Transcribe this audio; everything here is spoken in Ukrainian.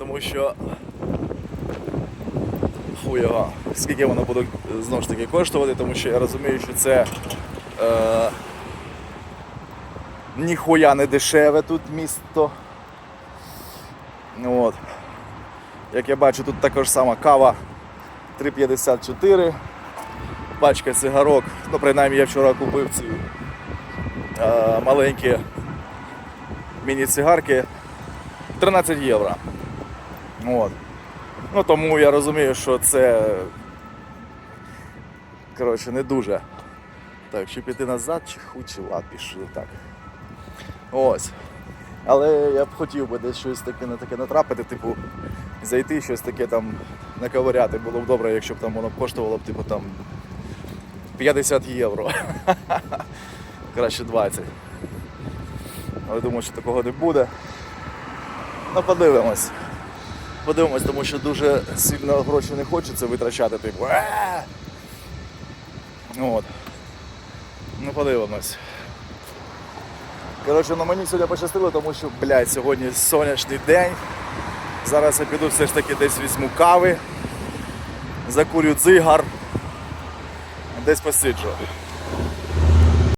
Тому що хуй скільки воно буде знову ж таки коштувати, тому що я розумію, що це е, ніхуя не дешеве тут місто. Ну От. Як я бачу, тут також сама кава 3,54. Пачка цигарок. Ну, принаймні я вчора купив ці е, маленькі міні-цигарки 13 євро. От. Ну тому я розумію, що це коротше не дуже. Так, чи піти назад, чи лад пішли. Так. Ось. Але я б хотів би десь щось таке на таке натрапити, типу, зайти, щось таке там наковиряти. Було б добре, якщо б там воно коштувало б, типу, там 50 євро. Краще 20. Але думаю, що такого не буде. Ну, подивимось. Подивимось, тому що дуже сильно гроші не хочеться витрачати, типу. «Е!» От. Ну, подивимось. Коротше, ну мені сьогодні пощастило, тому що, блядь, сьогодні сонячний день. Зараз я піду все ж таки десь візьму кави, закурю дзигар, десь посиджу.